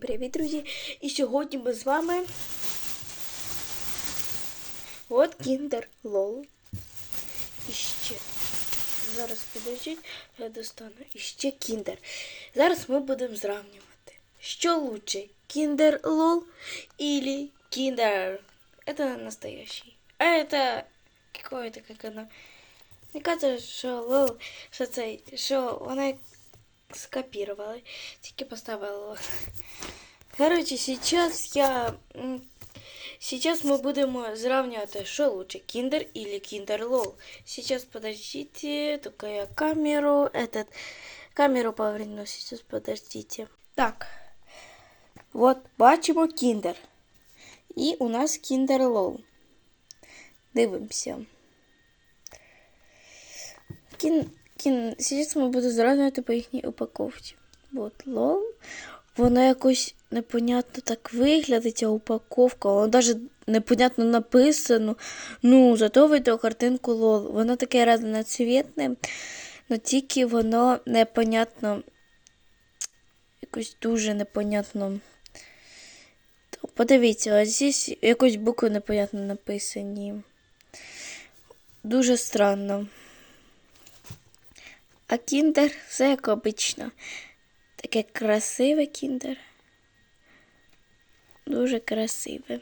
Привіт, друзі! І сьогодні ми з вами. От Кіндер Лол. І ще. Зараз підождіть, я достану. І ще Кіндер. Зараз ми будемо зрівнювати. Що лучше? Кіндер Лол или Кіндер? Это настоящий. А это какой-то, как оно. Мне кажется, що Лол, що це, що вона скопировала. Тільки поставила. Короче, сейчас я... м, Сейчас мы будем сравнивать, что лучше, Киндер или Киндер Лол. Сейчас, подождите, только я камеру, этот, камеру поверну, сейчас, подождите. Так, вот, бачимо Киндер. І у нас Киндер Лол. Дивимося. Кін, кін, зараз ми будемо зравнювати по їхній упаковці. От лол. Воно якось непонятно так виглядить, ця упаковка. Воно навіть непонятно написано. Ну, зато видно картинку лол. Воно таке разноцвітне, але тільки воно непонятно. Якось дуже непонятно. Подивіться, ось здесь якось букви непонятно написані. Дуже странно. А кіндер все як обично. Таке красиве кіндер. Дуже красиве.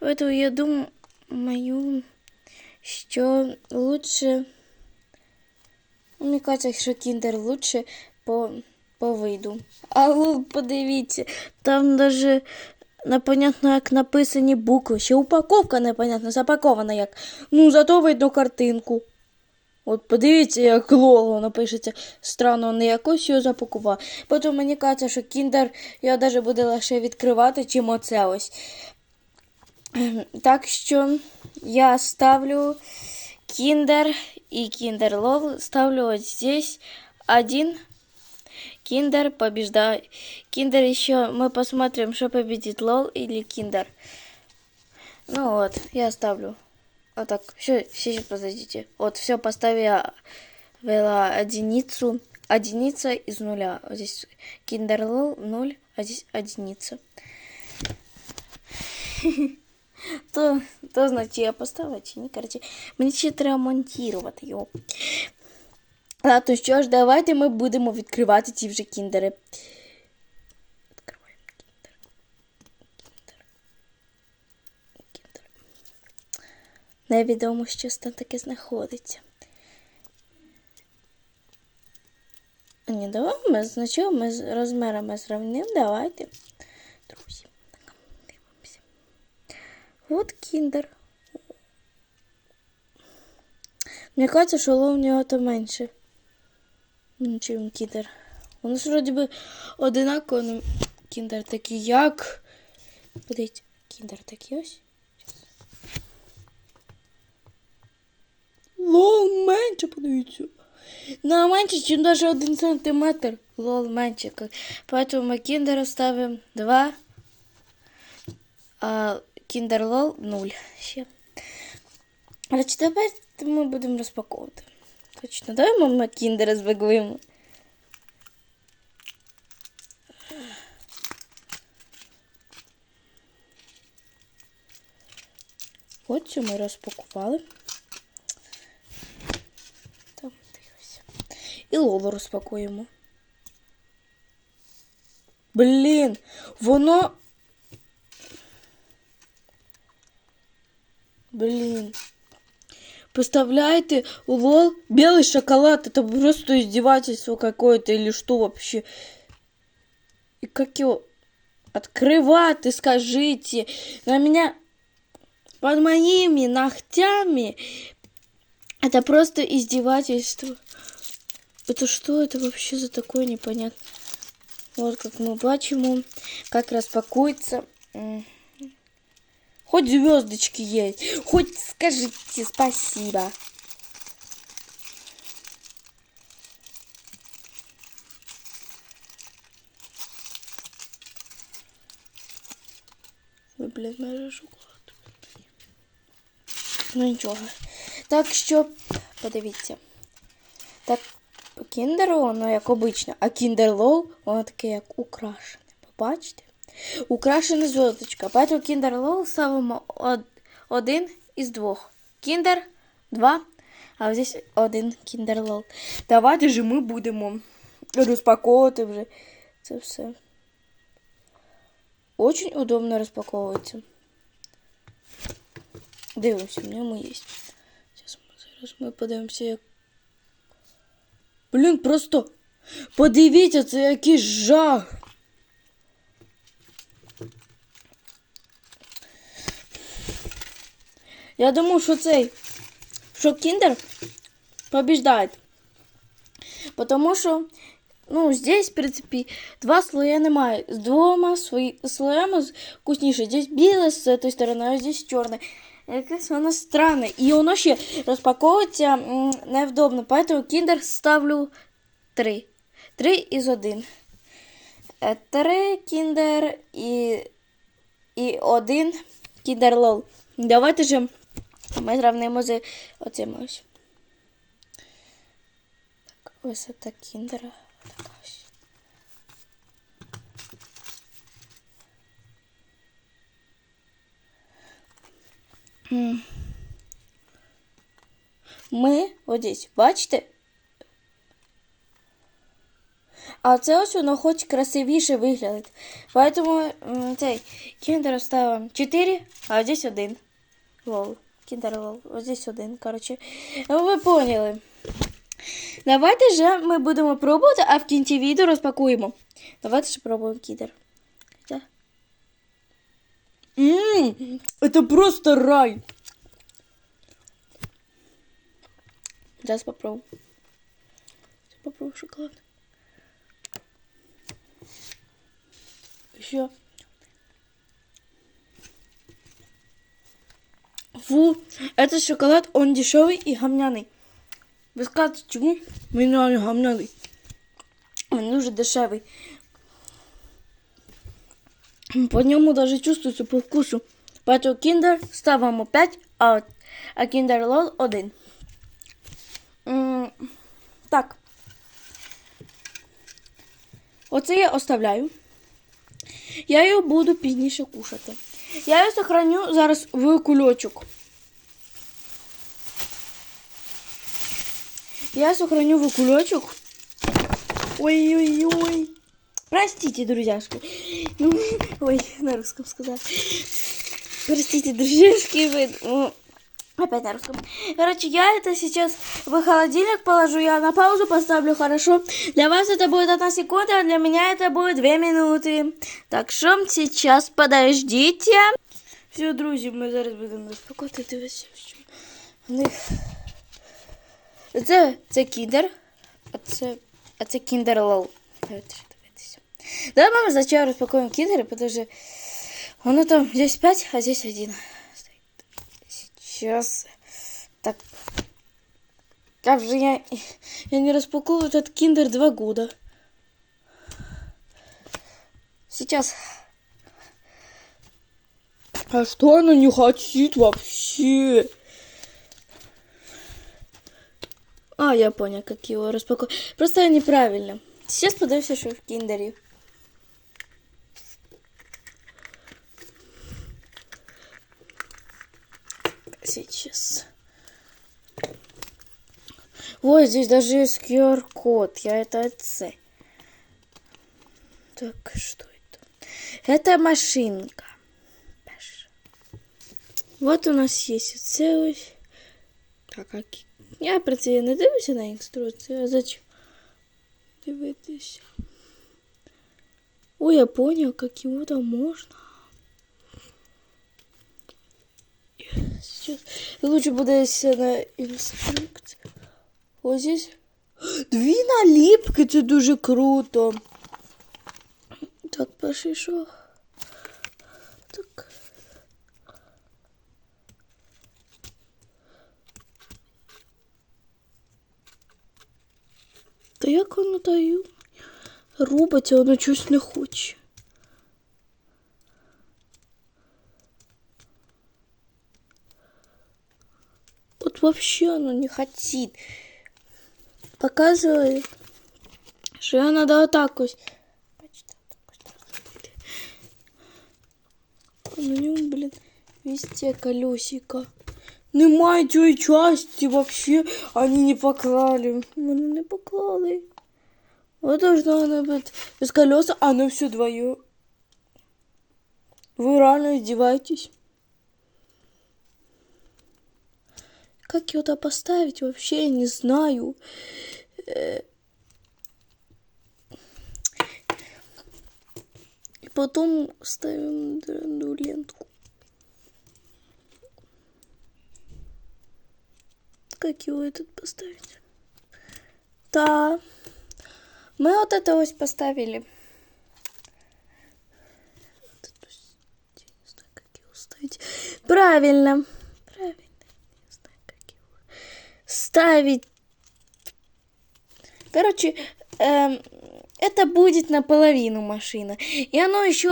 От я думаю, що лучше. Мені кажеться, що кіндер лучше по, по виду. А лол, подивіться, там навіть непонятно, як написані букви. Ще упаковка непонятно, запакована як. Ну, зато видно картинку. От подивіться, як лол воно пишеться странно, не якось його запакував. Потім мені кажеться, що кіндер його навіть буде легше відкривати, чим оце ось. Ем, Так що я ставлю кіндер і кіндер лол. Ставлю ось здесь один. Киндер побеждает. Киндер еще мы посмотрим, что победит лол или киндер. Ну вот, я ставлю. Вот так. Все, сейчас подождите. Вот, все, поставила единицу. Единица из нуля. Вот здесь киндер лол 0, а здесь единица. То, то значить я поставила чи ні. Короче, мені ще треба монтувати його. А то що ж, давайте ми будемо відкривати ці вже кіндери. Невідомо, що там таке знаходиться. Ні, давай ми значок ми з розмірами зрівнимо. Давайте. Друзі, так, дивимося. От кіндер. Мені кажется, що лов у нього то менше. Ну, чим кіндер. Воно ж вроді би одинаково, ну, кіндер такий як. Подивіться, кіндер такий ось. Лол менше, подивіться. Ну, менше, ніж навіть один сантиметр. Лол менше. Поэтому ми кіндера ставимо 2, а кіндер лол 0 ще. Але чи ми будемо розпаковувати? Точно, давай мама кіндера збеглимо. От цю ми розпакували. І лоло розпакуємо. Блін, воно. Блін. Представляете, лол, белый шоколад, это просто издевательство какое-то или что вообще? И как его открывать, и скажите, на меня под моими ногтями, это просто издевательство. Это что это вообще за такое непонятно? Вот как мы бачимо, как распакуется. М. Хоть звездочки есть, хоть скажите спасибо. Ой, блін, майже шоколад. Ну нічого. Так що, подивіться. Так, по кіндеру як обично, а кіндер лол, воно таке як украшене. бачите? Украшена зв'язочка. Поэтому Lol ставимо од- один із двох. Kinder два, а здесь один Lol. Давайте же ми будемо розпаковувати вже це все. Очень удобно розпаковується. Дивимося, в ньому є. Зараз ми подивимося, як. Блін, просто подивіться, це який жах. Я думаю, що цей, що Кіндер побіждає. Потому що, ну, здесь, в принципі, два слоя немає. З двома слоями вкусніше. Здесь біле з цієї сторони, а здесь чорне. Якесь воно странне. І воно ще розпаковується невдобно. Поэтому Кіндер ставлю три. Три із один. Е, Три Кіндер і, і один Кіндер Лол. Давайте же ми зравнимо з оцим ось. Так, висота кіндера. Така ось. Ми ось, бачите? А це ось воно хоч красивіше виглядить. Поэтому цей кіндер ставимо 4, а здесь 1. Лол. Кіндер лол. Ось здесь один, короче. Ви поняли. Давайте же ми будемо пробувати, а в кінці відео розпакуємо. Давайте же пробуємо кіндер. Хоча- Ммм, это просто рай. Зараз попробую. Сейчас попробую шоколад. Еще. Фу, этот шоколад, он дешевый и гамняный. Ви скажете, чому? Він реально гамняний. Він дуже дешевий. По ньому даже чувствуется по вкусу. Поэтому Kinder ставимо 5, а, а Kinder Lol 1. М, Так. Оце я оставляю. Я його буду пізніше кушати. Я його сохраню зараз в кульочок. Я сохраню в кулечек. Ой-ой-ой. Простите, друзьяшки. Ну, ой, на русском сказала. Простите, друзьяшки. Вы... ну, Опять на русском. Короче, я это сейчас в холодильник положу, я на паузу поставлю, хорошо? Для вас это будет одна секунда, а для меня это будет две минуты. Так что сейчас подождите. Все, друзі, ми зараз будемо розпакувати. Дивіться, що в них. Це, це кіндер, а це, а це кіндер лол. Давайте ще дивитися. Давай ми спочатку розпакуємо кіндери, тому що воно там здесь 5, а здесь 1. Сейчас. Так. Как же я, я не распаковываю этот киндер два года. Сейчас. А что она не хочет вообще? А, я понял, как его распаковать. Просто я неправильно. Сейчас подивимося, що в киндері. Сейчас. Ой, здесь даже есть QR-код. Я это оце. Так, что это? Это машинка. Пеш. Вот у нас есть оце ось. Так, а кі- я про це не дивлюся на інструкцію, а зачем дивитися? Ой, я понял, как его там можно. Сейчас лучше буде все на інструкції. Ось здесь дві наліпки, це дуже круто. Так, перший що? Так. Та як воно даю? Робиться, воно щось не хоче. Вот вообще оно не хочет. Показывает, что я надо вот так ось. Бачите, отак ось треба зробити. На ньому, блін, везде колесика. Немає цієї части вообще. Они не поклали. Мене не поклали. Вот должна она быть без колеса, а оно все двое. Вы реально издеваетесь? Как его туда поставить вообще, не знаю. И потом ставим дрянную лентку. Как его этот поставить? Да. Мы вот это ось поставили. Вот это ось, я не знаю, как его ставить. Правильно. Правильно. Не знаю, как его ставить. Короче, эм, это будет наполовину машина. И оно еще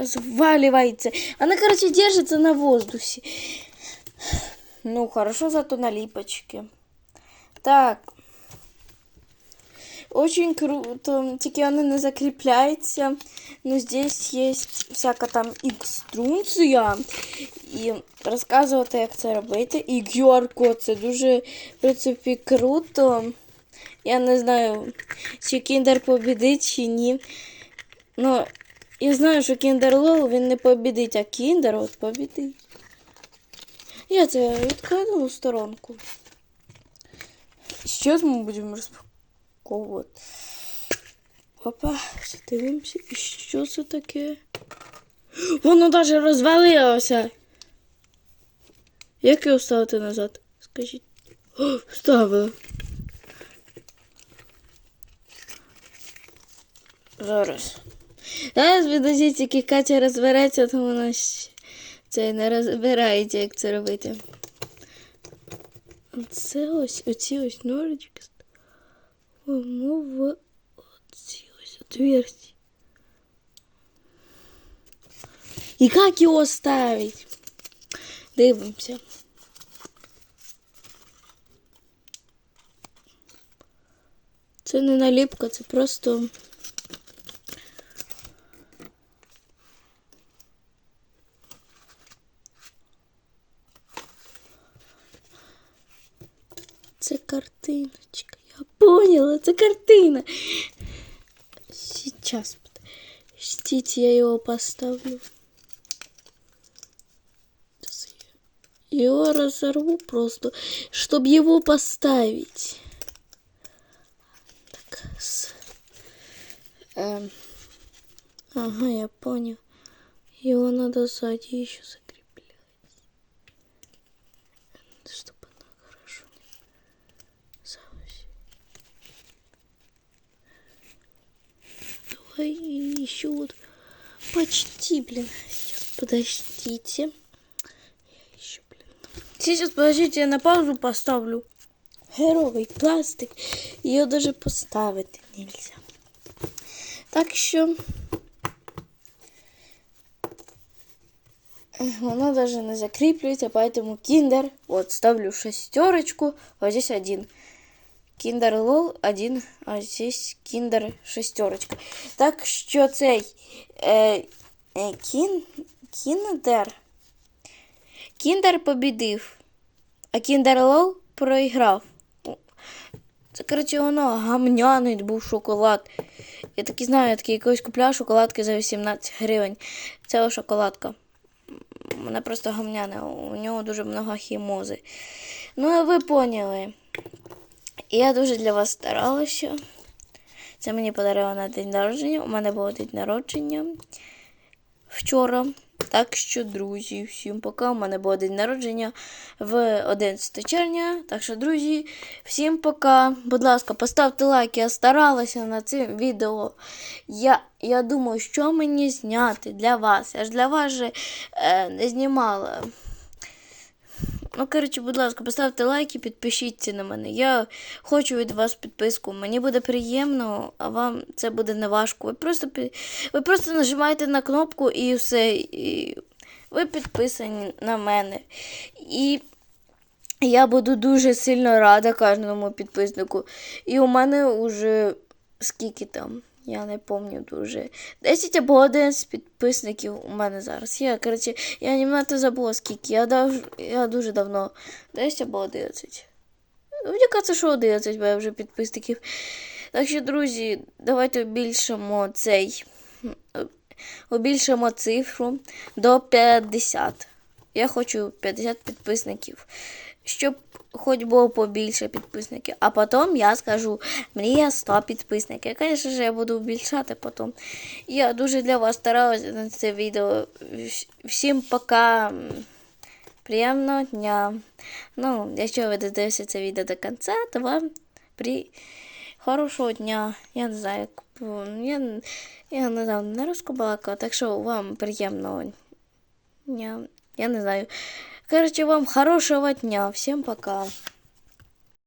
разваливается. Она, короче, держится на воздухе. Ну, хорошо, зато на липочке. Так. Очень круто. Тільки вони не закріпляються. Ну, здесь є всяка там інструкція. І розказувати, як це робити. І QR-код. Це дуже, в принципі, круто. Я не знаю, чи Кіндер побідить, чи ні. Ну, я знаю, що Кіндер Лол він не побідить, а Кіндер от побідить. Я це відкладу в сторонку. Сейчас мы будем розпаковувати. Опа, дивимося, і що це таке? Воно навіть розвалилося. Як його ставити назад? Скажіть. О, вставила. Зараз. Зараз підождіть, тільки Катя розбереться, то вона це не розбирається, як це робити. Це ось оці ось ножички ставимо в оці ось отверстия. І як його ставить? Дивимося. Це не наліпка, це просто. Це картиночка. Я поняла, це картина. Сейчас. Ждите, я его поставлю. Его разорву просто, чтобы его поставить. Так, с... эм. Ага, я понял. Его надо сзади еще закреплять. Чтобы она хорошо не заводила. Давай еще вот почти, блин. Сейчас, подождите. Я еще, блин. Сейчас, подождите, я на паузу поставлю. Геровий пластик. Його даже поставити нельзя. Так що. Воно даже не закріплюється, поэтому киндер. Вот, ставлю шестерочку. Вот здесь один. Kinder Lol 1, а здесь Kinder шестерочка. Так що цей е, е, Кіндер. Кіндер побідив, а Kinder Lol проіграв. Це, коротше, воно гамняний був шоколад. Я таки знаю, я такий якось купляв шоколадки за 18 гривень. Це шоколадка. Вона просто гамняна, у нього дуже много хімози. Ну, ви поняли. Я дуже для вас старалася. Це мені подарили на день народження. У мене було день народження вчора. Так що, друзі, всім пока. У мене був день народження в 11 червня. Так що, друзі, всім пока. Будь ласка, поставте лайк. Я старалася над цим відео. Я, я думаю, що мені зняти для вас. Я ж для вас же е, не знімала. Ну, коротше, будь ласка, поставте лайки, підпишіться на мене. Я хочу від вас підписку. Мені буде приємно, а вам це буде не важко. Ви просто ви просто нажимаєте на кнопку і все. І ви підписані на мене. І я буду дуже сильно рада кожному підписнику. І у мене вже скільки там? Я не пам'ятаю дуже. 10 або 11 підписників у мене зараз. Я, коротше, я німнато забула скільки. Я, дав, я дуже давно. 10 або 11. Мені кажеться, що 11 бо я вже підписників. Так що, друзі, давайте збільшимо цей. Обільшимо цифру до 50. Я хочу 50 підписників. Щоб хоч було побільше підписників. А потім я скажу мрія 100 підписників. Звісно ж, я буду збільшати потім. Я дуже для вас старалася на це відео. Всім пока. Приємного дня. Ну, якщо ви додивитеся це відео до кінця, то вам при... хорошого дня. Я не знаю, я, я недавно на руску балакала, так що вам приємного дня. Я не знаю. Короче, вам хорошего дня. Всем пока.